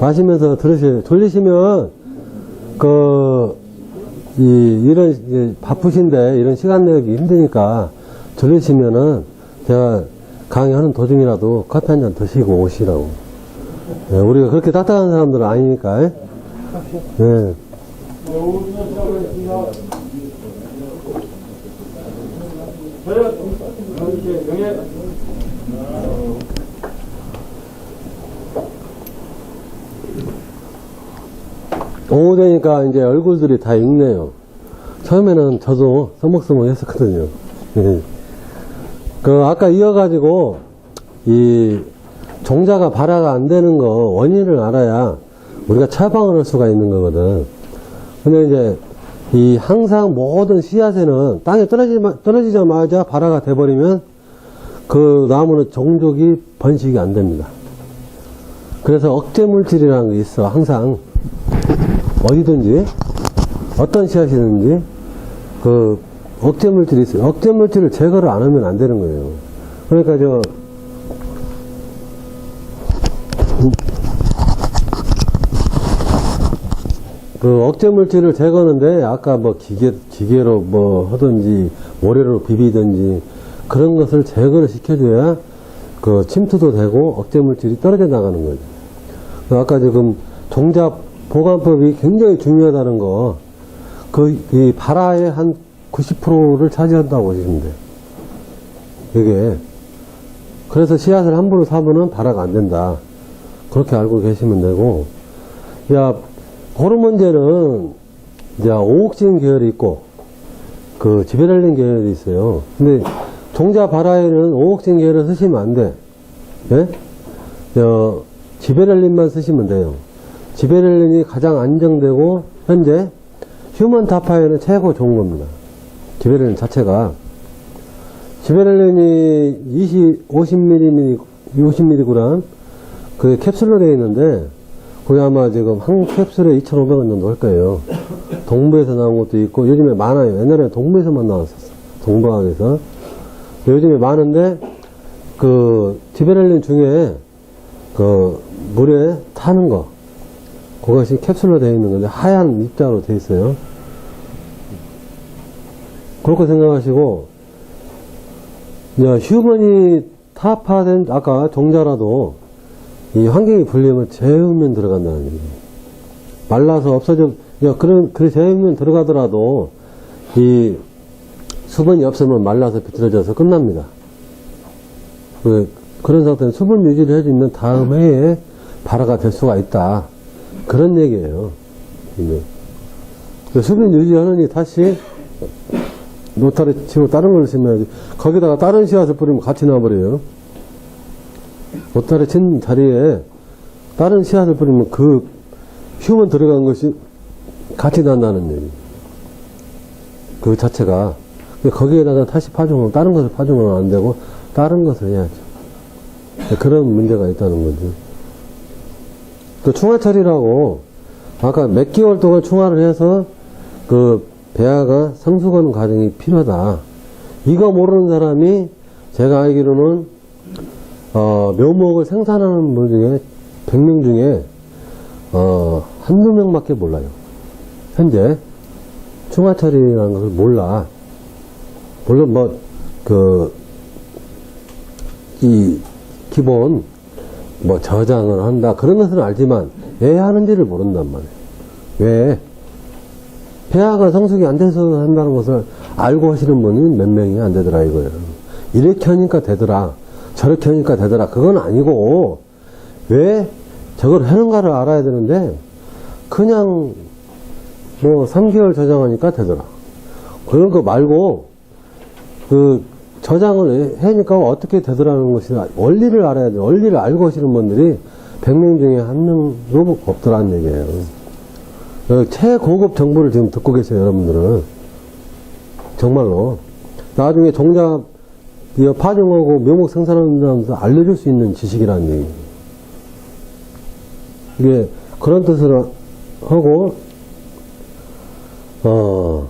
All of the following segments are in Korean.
마시면서 들으세요. 졸리시면, 그, 이, 이런, 바쁘신데, 이런 시간 내기 힘드니까, 졸리시면은, 제가 강의하는 도중이라도 커피 한 잔 드시고 오시라고. 예, 우리가 그렇게 따뜻한 사람들은 아니니까, 예. 예. 오후 되니까 이제 얼굴들이 다 익네요. 처음에는 저도 서먹서먹 했었거든요. 예. 그, 아까 이어가지고, 이, 종자가 발화가 안 되는 거, 원인을 알아야 우리가 처방을 할 수가 있는 거거든. 근데 이제, 이 항상 모든 씨앗에는 땅에 떨어지, 떨어지자마자 발화가 돼버리면 그 나무는 종족이 번식이 안 됩니다. 그래서 억제 물질이라는 게 있어, 항상. 어디든지 어떤 씨앗이든지 그 억제 물질이 있어요. 억제 물질을 제거를 안 하면 안 되는 거예요. 그러니까 저 그 억제 물질을 제거하는데 아까 뭐 기계 기계로 뭐 하든지 모래로 비비든지 그런 것을 제거를 시켜줘야 그 침투도 되고 억제 물질이 떨어져 나가는 거죠. 그 아까 지금 종자 보관법이 굉장히 중요하다는 거, 그, 이 발화의 한 90%를 차지한다고 보시면 돼요. 이게. 그래서 씨앗을 함부로 사면은 발화가 안 된다. 그렇게 알고 계시면 되고, 야, 호르몬제는 이제 오옥진 계열이 있고, 그 지베렐린 계열이 있어요. 근데 종자 발화에는 오옥진 계열을 쓰시면 안 돼. 예? 저, 지베렐린만 쓰시면 돼요. 지베렐린이 가장 안정되고 현재 휴먼 타파에는 최고 좋은 겁니다. 지베렐린 자체가 지베렐린이 20, 50mg, 50mg 그 되어 있는데 그게 아마 지금 한 캡슐에 2,500원 정도 할 거예요. 동부에서 나온 것도 있고 요즘에 많아요. 옛날에 동부에서만 나왔었어. 동부학에서. 요즘에 많은데 그 지베렐린 중에 그 물에 타는 거 그것이 캡슐로 되어 있는 건데 하얀 입자로 되어 있어요. 그렇게 생각하시고 이제 휴먼이 타파된 아까 종자라도 이 환경이 불리면 재우면 들어간다는 얘기예요. 말라서 없어져 야 그런 그 재우면 들어가더라도 이 수분이 없으면 말라서 비틀어져서 끝납니다. 그, 그런 상태는 수분 유지를 해주면 다음 해에 발화가 될 수가 있다. 그런 얘기예요. 그 수분 유지하느니 다시 노타를 치고 다른 걸 심어야지. 거기다가 다른 씨앗을 뿌리면 같이 나와버려요. 노타를 친 자리에 다른 씨앗을 뿌리면 그 휴먼 들어간 것이 같이 난다는 얘기. 그 자체가. 근데 거기에다가 다시 파종하면 다른 것을 파종하면 안 되고 다른 것을 해야죠. 그런 문제가 있다는 거죠. 그 충화 처리라고 아까 몇 개월 동안 충화를 해서 그 배아가 성숙하는 과정이 필요하다. 이거 모르는 사람이 제가 알기로는 어, 묘목을 생산하는 분 중에 100명 중에 어, 한두 명밖에 몰라요. 현재 충화 처리라는 것을 몰라. 물론 뭐 그 이 기본 뭐 저장을 한다 그런 것은 알지만 왜 하는지를 모른단 말이에요. 왜 폐하가 성숙이 안 돼서 한다는 것을 알고 하시는 분이 몇 명이 안 되더라 이거예요. 이렇게 하니까 되더라. 저렇게 하니까 되더라. 그건 아니고 왜 저걸 하는가를 알아야 되는데 그냥 뭐 3개월 저장하니까 되더라. 그런 거 말고 그 저장을 해니까 어떻게 되더라는 것이 원리를 알아야 돼. 원리를 알고 하시는 분들이 100명 중에 한 명도 없더라는 얘기예요. 어, 최고급 정보를 지금 듣고 계세요, 여러분들은. 정말로. 나중에 종자 파종하고 묘목 생산하는 사람들 알려줄 수 있는 지식이라는 얘기. 이게 그런 뜻을 하고, 어,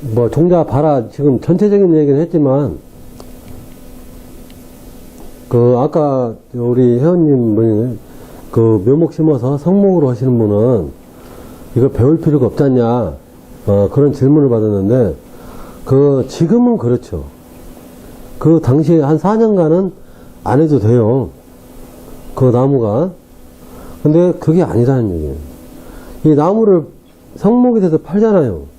뭐 종자 발화 지금 전체적인 얘기는 했지만 그 아까 우리 회원님 분이 그 묘목 심어서 성목으로 하시는 분은 이거 배울 필요가 없지 않냐 어, 그런 질문을 받았는데 그 지금은 그렇죠. 그 당시에 한 4년간은 안 해도 돼요. 그 나무가. 근데 그게 아니라는 얘기예요. 이 나무를 성목이 돼서 팔잖아요.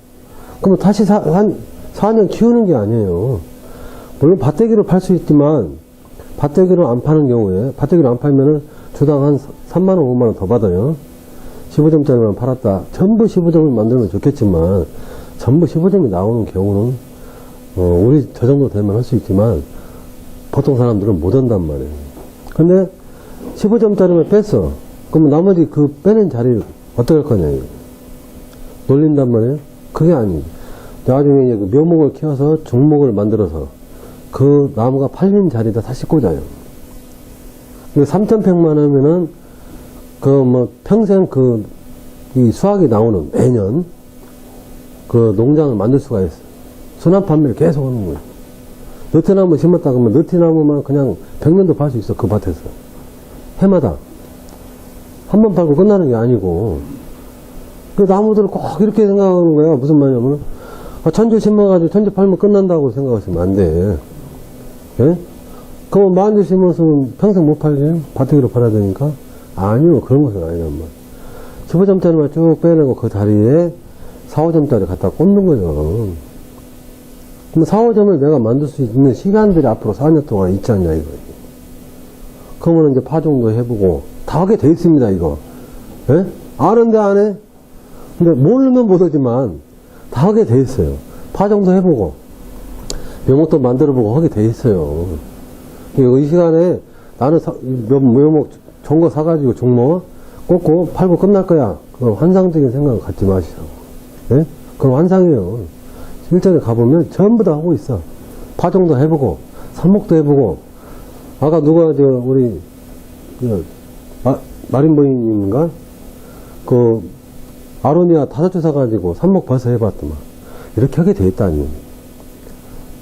그러면 다시 사, 한 4년 키우는 게 아니에요. 물론 밭대기로 팔 수 있지만 밭대기로 안 파는 경우에 밭대기로 안 팔면은 주당 한 3만원, 5만원 더 받아요. 15점짜리만 팔았다. 전부 15점을 만들면 좋겠지만 전부 15점이 나오는 경우는 어, 우리 저 정도 되면 할 수 있지만 보통 사람들은 못 한단 말이에요. 근데 15점짜리만 뺐어. 그러면 나머지 그 빼낸 자리를 어떻게 할 거냐. 놀린단 말이에요? 그게 아니에요. 나중에 이제 그 묘목을 키워서 중목을 만들어서 그 나무가 팔리는 자리에다 다시 꽂아요. 근데 3,100만 하면은 그 뭐 평생 그 이 수확이 나오는 매년 그 농장을 만들 수가 있어요. 순환 판매를 계속 하는 거예요. 느티나무 심었다 그러면 느티나무만 그냥 100년도 팔 수 있어, 그 밭에서. 해마다. 한 번 팔고 끝나는 게 아니고. 그 나무들을 꼭 이렇게 생각하는 거야. 무슨 말이냐면, 아, 천주 심어가지고 천주 팔면 끝난다고 생각하시면 안 돼. 예? 그럼 만주 심었으면 평생 못 팔지? 밭에기로 팔아야 되니까? 아니요, 그런 것은 아니란 말. 15점짜리 만 쭉 빼내고 그 자리에 4, 5점짜리 갖다 꽂는 거죠. 그럼 4, 5점을 내가 만들 수 있는 시간들이 앞으로 4년 동안 있지 않냐, 이거. 그러면 이제 파종도 해보고, 다 하게 돼 있습니다, 이거. 예? 아는데 안 해? 근데 모르면 못하지만, 다 하게 돼 있어요. 파종도 해보고, 묘목도 만들어보고 하게 돼 있어요. 이 시간에 나는 사- 묘- 묘목 좋은 거 사가지고 종목 꽂고 팔고 끝날 거야. 그거 환상적인 생각을 갖지 마시라고. 예? 그건 환상이에요. 실전에 가보면 전부 다 하고 있어. 파종도 해보고, 삽목도 해보고, 아까 누가, 저, 우리, 그, 마, 마린보이님인가? 그, 아로니아 다섯 주 사가지고 삽목 벌써 해봤더만. 이렇게 하게 돼 있다니.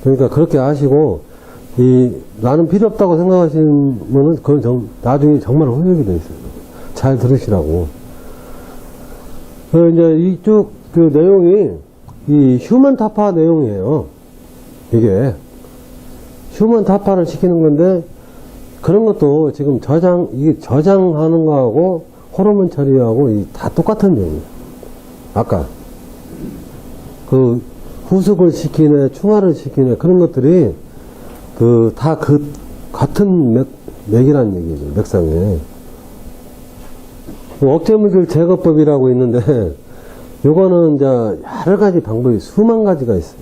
그러니까 그렇게 하시고, 이, 나는 필요 없다고 생각하시면은, 그건 정, 나중에 정말 후회하게 돼 있어요. 잘 들으시라고. 그, 이제 이쪽 그 내용이, 이 휴먼 타파 내용이에요. 이게. 휴먼 타파를 시키는 건데, 그런 것도 지금 저장, 이게 저장하는 거하고, 호르몬 처리하고, 이다 똑같은 내용이에요. 아까. 그, 후숙을 시키네, 충화를 시키네, 그런 것들이, 그, 다 그, 같은 맥, 맥이란 얘기죠, 맥상에. 그 억제물질 제거법이라고 있는데, 요거는 이제 여러 가지 방법이 수만 가지가 있어요.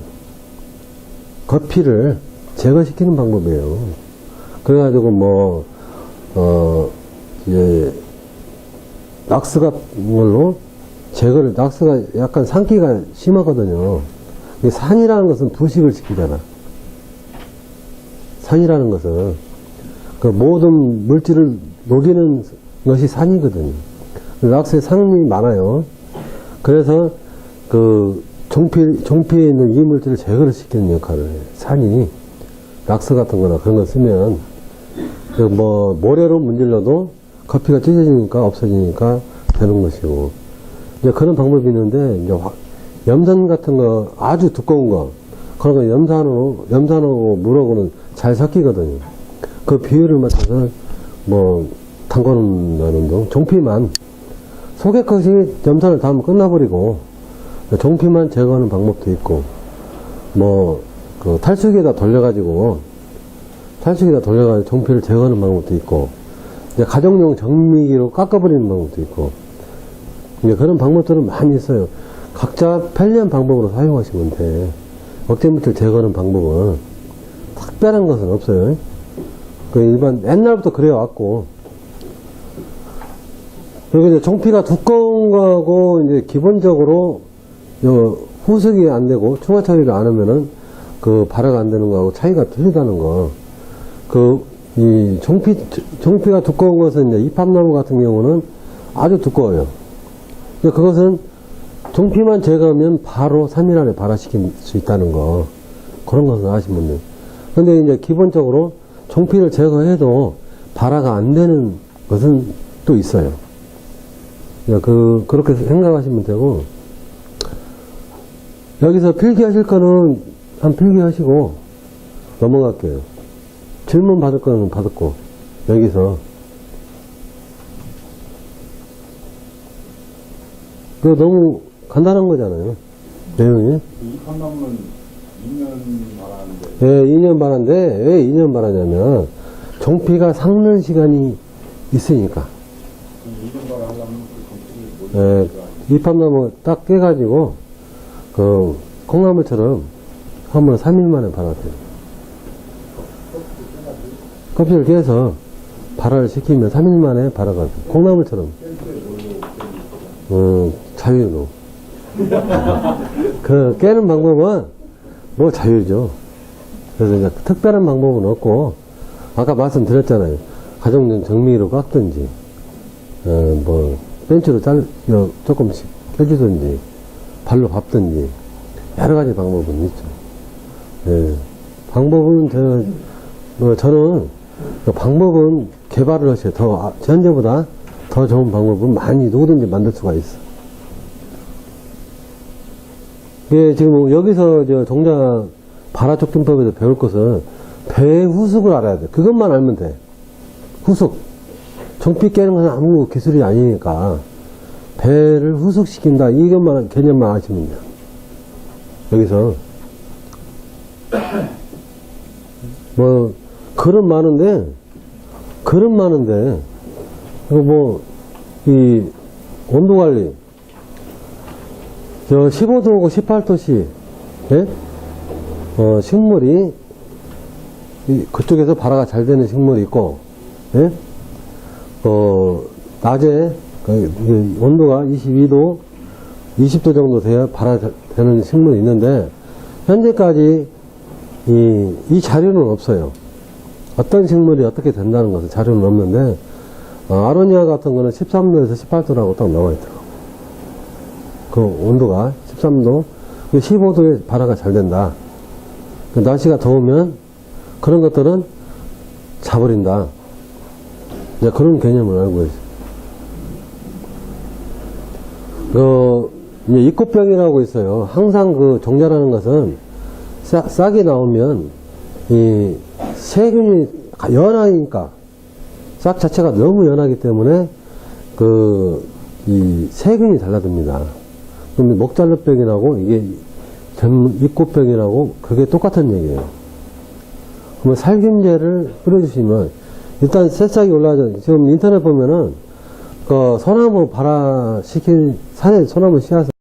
거피를 제거시키는 방법이에요. 그래가지고 뭐, 어, 이제, 낙스 같은 걸로 제거를, 낙스가 약간 산기가 심하거든요. 이 산이라는 것은 부식을 시키잖아. 산이라는 것은 그 모든 물질을 녹이는 것이 산이거든요. 낙스에 산이 많아요. 그래서 그 종피, 종피에 있는 이물질을 제거를 시키는 역할을 해요. 산이 낙스 같은 거나 그런 거 쓰면 그뭐 모래로 문질러도 커피가 찢어지니까 없어지니까 되는 것이고 이제 그런 방법이 있는데 이제 화- 염산 같은 거 아주 두꺼운 거 그런 거 염산으로 염산하고 물하고는 잘 섞이거든요. 그 비율을 맞춰서 뭐 담궈놓는 등 종피만 속의 것이 염산을 닿으면 끝나버리고 종피만 제거하는 방법도 있고 뭐 그 탈수기에다 돌려가지고 탈수기에다 돌려가지고 종피를 제거하는 방법도 있고 이제 가정용 정미기로 깎아버리는 방법도 있고 이제 그런 방법들은 많이 있어요. 각자 편리한 방법으로 사용하시면 돼. 억제물질 제거하는 방법은 특별한 것은 없어요. 그 일반 옛날부터 그래왔고 그리고 이제 종피가 두꺼운 거하고 이제 기본적으로 요 후석이 안 되고 충화 처리를 안 하면은 그 발화가 안 되는 거하고 차이가 틀리다는 거. 그 이 종피 종피가 두꺼운 것은 이제 이팝나무 같은 경우는 아주 두꺼워요. 근데 그것은 종피만 제거하면 바로 3일 안에 발화시킬 수 있다는 거. 그런 것은 아시면 돼요. 근데 이제 기본적으로 종피를 제거해도 발화가 안 되는 것은 또 있어요. 그러니까 그, 그렇게 생각하시면 되고, 여기서 필기하실 거는 한 필기하시고 넘어갈게요. 질문 받을 거는 받았고, 여기서. 그 너무 간단한 거잖아요. 내용이. 이 판단은 2년 말하는데 예, 2년 반인데, 왜 2년 반하냐면, 정피가 삭는 시간이 있으니까. 2년 말 하려면 그 예, 이팝나무 딱 깨가지고, 그, 콩나물처럼 한 번에 3일 만에 발화돼요. 껍질을 깨서 발화를 시키면 3일 만에 발화가 돼요. 콩나물처럼. 어, 자유로. 그, 깨는 방법은 뭐 자유죠. 그래서 이제 특별한 방법은 없고, 아까 말씀드렸잖아요. 가정용 정미로 깎든지, 어, 뭐, 벤치로 잘, 여, 조금씩 껴주든지, 발로 밟든지, 여러 가지 방법은 있죠. 예. 방법은, 저, 뭐, 저는, 그 방법은 개발을 하셔야 더, 아, 현재보다 더 좋은 방법은 많이 누구든지 만들 수가 있어. 예, 지금 여기서 저 종자 발화촉진법에서 배울 것은 배의 후숙을 알아야 돼. 그것만 알면 돼. 후숙. 정피 깨는 건 아무 기술이 아니니까 배를 후숙시킨다. 이것만 개념만 아시면 돼요. 여기서 뭐 글은 많은데 글은 많은데 이거 뭐이 온도 관리 저 15도하고 18도씨 예? 어, 식물이 이, 그쪽에서 발화가 잘 되는 식물이 있고 예? 어, 낮에 그, 이 온도가 22도 20도 정도 돼야 발화되는 식물이 있는데 현재까지 이, 이 자료는 없어요. 어떤 식물이 어떻게 된다는 것은 자료는 없는데 어, 아로니아 같은 거는 13도에서 18도라고 딱 나와 있더라고. 그 온도가 13도, 15도에 발화가 잘 된다. 그 날씨가 더우면 그런 것들은 자버린다. 이제 그런 개념을 알고 있어요. 그, 이제 입꽃병이라고 있어요. 항상 그 종자라는 것은 싹, 싹이 나오면 이 세균이 연하니까 싹 자체가 너무 연하기 때문에 그, 이 세균이 달라듭니다. 그럼 목잘라병이라고 이게 전 입꽃병이라고 그게 똑같은 얘기예요. 그러면 살균제를 뿌려주시면 일단 새싹이 올라가죠. 지금 인터넷 보면은 그 소나무 발화시킨 산에 소나무 씨앗을